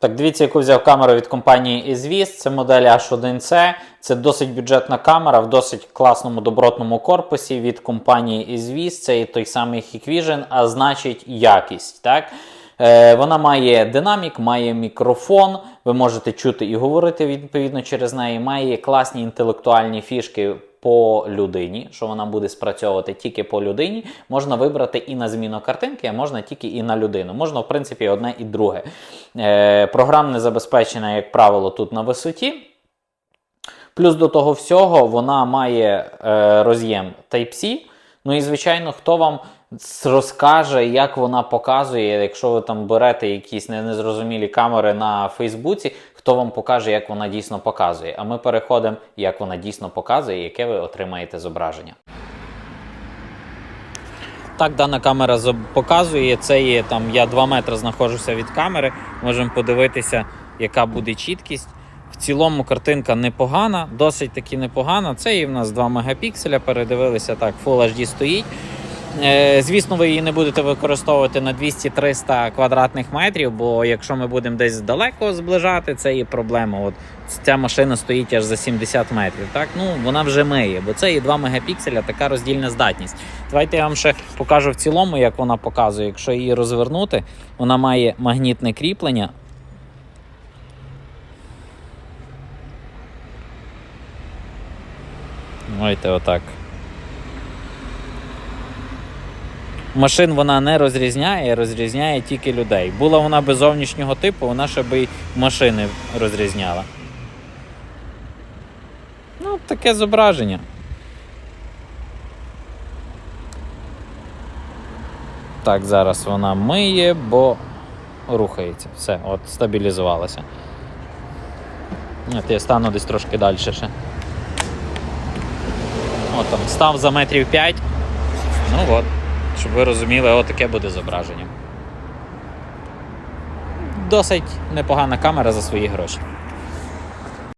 Так, дивіться, яку взяв камеру від компанії ESVIS. Це модель H1C. Це досить бюджетна камера в досить класному добротному корпусі від компанії ESVIS. Це і той самий Hikvision, а значить якість. Так? Е, вона має динамік, має мікрофон. Ви можете чути і говорити відповідно через неї. Має класні інтелектуальні фішки по людині, що вона буде спрацьовувати тільки по людині. Можна вибрати і на зміну картинки, а можна тільки і на людину. Можна, в принципі, одне і друге. Е, програмне забезпечення, як правило, тут на висоті. Плюс до того всього, вона має е, роз'єм Type-C. Ну і, звичайно, хто вам розкаже, як вона показує, якщо ви там берете якісь незрозумілі камери на Фейсбуці, хто вам покаже, як вона дійсно показує. А ми переходимо, як вона дійсно показує, яке ви отримаєте зображення. Так, дана камера показує. Це є там, я 2 метри знаходжуся від камери. Можемо подивитися, яка буде чіткість. В цілому картинка непогана, досить таки непогана. Це і в нас 2 мегапікселя. Передивилися так, Full HD стоїть. Е, звісно, ви її не будете використовувати на 200-300 квадратних метрів, бо якщо ми будемо десь далеко зближати, це є проблема. От ця машина стоїть аж за 70 метрів. Так, ну вона вже миє, бо це є 2 мегапікселя, така роздільна здатність. Давайте я вам ще покажу в цілому, як вона показує. Якщо її розвернути, вона має магнітне кріплення. Давайте отак. Машин вона не розрізняє, розрізняє тільки людей. Була вона без зовнішнього типу, вона ще би й машини розрізняла. Ну, таке зображення. Так, зараз вона миє, бо рухається. Все, от стабілізувалася. От я стану десь трошки далі ще. От там став за метрів 5. Ну от. Щоб ви розуміли, отаке буде зображення. Досить непогана камера за свої гроші.